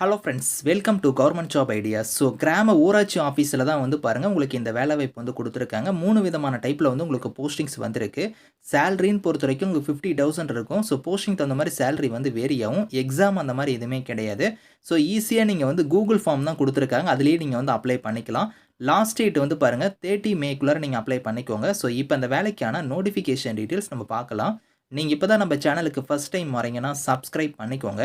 Hello friends welcome to government job ideas so கிராம ஊராட்சி ஆஃபீஸில் தான் வந்து பாருங்கள் உங்களுக்கு இந்த வேலை வாய்ப்பு வந்து கொடுத்துருக்காங்க. மூணு விதமான டைப்பில் வந்து உங்களுக்கு போஸ்டிங்ஸ் வந்திருக்கு. சேலரின்னு பொறுத்த வரைக்கும் உங்களுக்கு ஃபிஃப்டி தௌசண்ட் இருக்கும். ஸோ போஸ்டிங் தகுந்த மாதிரி சேலரி வந்து வேரி ஆகும். எக்ஸாம் அந்த மாதிரி எதுவுமே கிடையாது. ஸோ ஈஸியாக நீங்கள் வந்து கூகுள் ஃபார்ம் தான் கொடுத்துருக்காங்க. அதுலேயே நீங்கள் வந்து அப்ளை பண்ணிக்கலாம். லாஸ்ட் டேட் வந்து பாருங்கள் தேர்ட்டி மேக்குள்ளே நீங்கள் அப்ளை பண்ணிக்கோங்க. ஸோ இப்போ அந்த வேலைக்கான நோட்டிஃபிகேஷன் டீட்டெயில்ஸ் நம்ம பார்க்கலாம். நீங்கள் இப்போ தான் நம்ம சேனலுக்கு ஃபஸ்ட் டைம் வரீங்கன்னா சப்ஸ்கிரைப் பண்ணிக்கோங்க.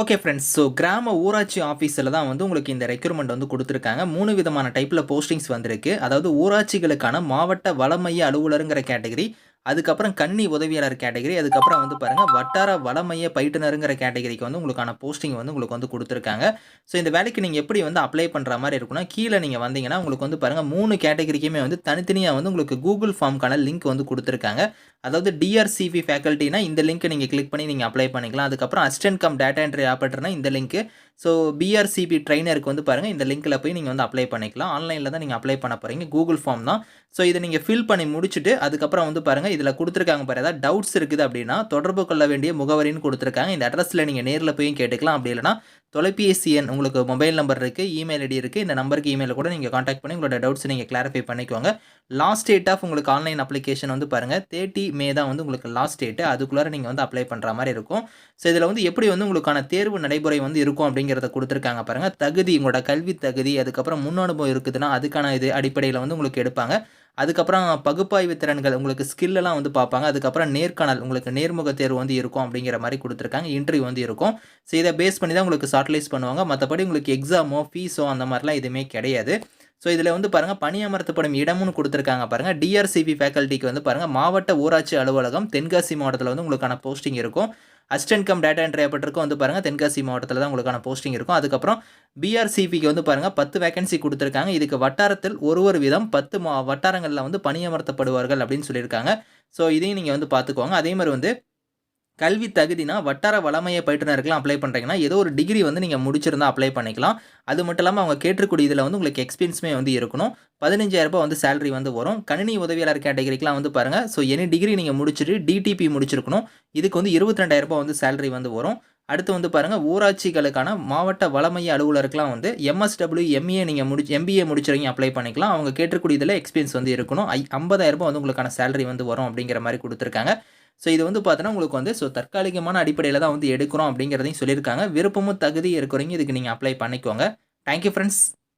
ஓகே ஃப்ரெண்ட்ஸ் ஸோ கிராம ஊராட்சி ஆஃபீஸில் தான் வந்து உங்களுக்கு இந்த ரெக்யூர்மெண்ட் வந்து கொடுத்துருக்காங்க. மூணு விதமான டைப்பில் போஸ்டிங்ஸ் வந்திருக்கு. அதாவது ஊராட்சிகளுக்கான மாவட்ட வளமைய அலுவலருங்கிற கேட்டகரி அதுக்கப்புறம் கன்னி உதவியாளர் கேட்டகரி அதுக்கப்புறம் வந்து பாருங்கள் வட்டார வளமைய பயிற்றுனருங்கிற கேட்டகரிக்கு வந்து உங்களுக்கான போஸ்டிங் வந்து உங்களுக்கு வந்து கொடுத்துருக்காங்க. ஸோ இந்த வேலைக்கு நீங்கள் எப்படி வந்து அப்ளை பண்ணுற மாதிரி இருக்குன்னா கீழே நீங்கள் வந்தீங்கன்னா உங்களுக்கு வந்து பாருங்கள் மூணு கேட்டகரிக்குமே வந்து தனித்தனியாக வந்து உங்களுக்கு கூகுள் ஃபார்ம்க்கான லிங்க் வந்து கொடுத்துருக்காங்க. அதாவது டிஆர்சிபி ஃபேக்கல்ட்டினா இந்த லிங்க்கை நீங்கள் கிளிக் பண்ணி நீங்கள் அப்ளை பண்ணிக்கலாம். அதுக்கப்புறம் அசிஸ்டன்ட் கம் டேட்டா என்ட்ரி ஆப்பரேட்டர்னா இந்த லிங்க்கு ஸோ பிஆர்சிபி ட்ரைனருக்கு வந்து பாருங்கள் இந்த லிங்க்கில் போய் நீங்கள் வந்து அப்ளை பண்ணிக்கலாம். ஆன்லைனில் தான் நீங்கள் அப்ளை பண்ண போகிறீங்க கூகுள் ஃபார்ம் தான். ஸோ இதை நீங்கள் ஃபில் பண்ணி முடிச்சுட்டு அதுக்கப்புறம் வந்து பாருங்கள் இதில் கொடுத்துருக்காங்க பாரு ஏதாவது டவுட்ஸ் இருக்குது அப்படின்னா தொடர்பு கொள்ள வேண்டிய முகவரின்னு கொடுத்துருக்காங்க. இந்த அட்ரஸில் நீங்கள் நேரில் போய் கேட்டுக்கலாம். அப்படி இல்லைனா தொலைபேசி எண் உங்களுக்கு மொபைல் நம்பர் இருக்குது இமெயில் ஐடி இருக்குது இந்த நம்பருக்கு இமெயிலில் கூட நீங்கள் காண்டாக்ட் பண்ணி உங்களோட டவுட்ஸ் நீங்கள் கிளாரிஃபை பண்ணிக்கோங்க. லாஸ்ட் டேட் ஆஃப் உங்களுக்கு ஆன்லைன் அப்ளிகேஷன் வந்து பாருங்கள் தேர்ட்டி மே தான் வந்து உங்களுக்கு லாஸ்ட் டேட்டு அதுக்குள்ளார நீங்கள் வந்து அப்ளை பண்ணுற மாதிரி இருக்கும். ஸோ இதில் வந்து எப்படி வந்து உங்களுக்கான தேர்வு நடைமுறை வந்து இருக்கும் அப்படிங்கிறத கொடுத்துருக்காங்க பாருங்கள் தகுதி உங்களோட கல்வி தகுதி அதுக்கப்புறம் முன் அனுபவம் இருக்குதுன்னா அதுக்கான இது அடிப்படையில் வந்து உங்களுக்கு எடுப்பாங்க. அதுக்கப்புறம் பகுப்பாய்வு திறன்கள் உங்களுக்கு ஸ்கில்லெல்லாம் வந்து பார்ப்பாங்க. அதுக்கப்புறம் நேர்காணல் உங்களுக்கு நேர்முக தேர்வு வந்து இருக்கும் அப்படிங்கிற மாதிரி கொடுத்துருக்காங்க. இன்டர்வியூ வந்து இருக்கும். ஸோ இதை பேஸ் பண்ணி தான் உங்களுக்கு ஷார்ட்லைஸ் பண்ணுவாங்க. மற்றபடி உங்களுக்கு எக்ஸாமோ ஃபீஸோ அந்த மாதிரிலாம் எதுவுமே கிடையாது. ஸோ இதில் வந்து பாருங்கள் பணியமர்த்தப்படும் இடமும் கொடுத்துருக்காங்க பாருங்கள் டிஆர்சிபி ஃபேக்கல்ட்டிக்கு வந்து பாருங்கள் மாவட்ட ஊராட்சி அலுவலகம் தென்காசி மாவட்டத்தில் வந்து உங்களுக்கான போஸ்டிங் இருக்கும். அசிஸ்டன்ட் கம் டேட்டா என்ட்ரி ஆப்பட்டிருக்கும் வந்து பாருங்கள் தென்காசி மாவட்டத்தில் தான் உங்களுக்கான போஸ்டிங் இருக்கும். அதுக்கப்புறம் பிஆர்சிபிக்கு வந்து பாருங்கள் பத்து வேகன்சி கொடுத்துருக்காங்க. இதுக்கு வட்டாரத்தில் ஒரு ஒரு விதம் பத்து மா வட்டாரங்களில் வந்து பணியமர்த்தப்படுவார்கள் அப்படின்னு சொல்லியிருக்காங்க. ஸோ இதையும் நீங்கள் வந்து பார்த்துக்கோங்க. அதே மாதிரி வந்து கல்வி தகுதினா வட்டார வளமைய பயிற்றுனருக்குலாம் அப்ளை பண்ணுறீங்கன்னா ஏதோ ஒரு டிகிரி வந்து நீங்கள் முடிச்சிருந்தா அப்ளை பண்ணிக்கலாம். அது மட்டும் இல்லாமல் அவங்க கேட்டக்கூடிய இதில் வந்து உங்களுக்கு எக்ஸ்பீரியன்ஸுமே வந்து இருக்கணும். பதினஞ்சாயிரரூபா வந்து சேலரி வந்து வரும். கணினி உதவியாளர் கேட்டகரிக்கெலாம் வந்து பாருங்கள் ஸோ எனி டிகிரி நீங்கள் முடிச்சுட்டு டிடிபி முடிச்சிருக்கணும். இதுக்கு வந்து இருபத்தி ரெண்டாயிரரூபா வந்து சேலரி வந்து வரும். அடுத்து வந்து பாருங்கள் ஊராட்சிகளுக்கான மாவட்ட வளமைய அலுவலருக்குலாம் வந்து எம்எஸ்டபிள்யூ எம்ஏ நீங்கள் முடிச்சு எம்பிஏ முடிச்சுறீங்க அப்ளை பண்ணிக்கலாம். அவங்க கேட்டக்கூடிய இதில் எக்ஸ்பீரியன்ஸ் வந்து இருக்கணும். ஐ ஐம்பதாயிரரூபா வந்து உங்களுக்கான சேலரி வந்து வரும் அப்படிங்கிற மாதிரி கொடுத்துருக்காங்க. ஸோ இது வந்து பார்த்தோன்னா உங்களுக்கு வந்து ஸோ தற்காலிகமான அடிப்படையில் தான் வந்து எடுக்கிறோம் அப்படிங்கிறதையும் சொல்லியிருக்காங்க. விருப்பமும் தகுதி இருக்கிறவங்க இதுக்கு நீங்கள் அப்ளை பண்ணிக்கோங்க. Thank you friends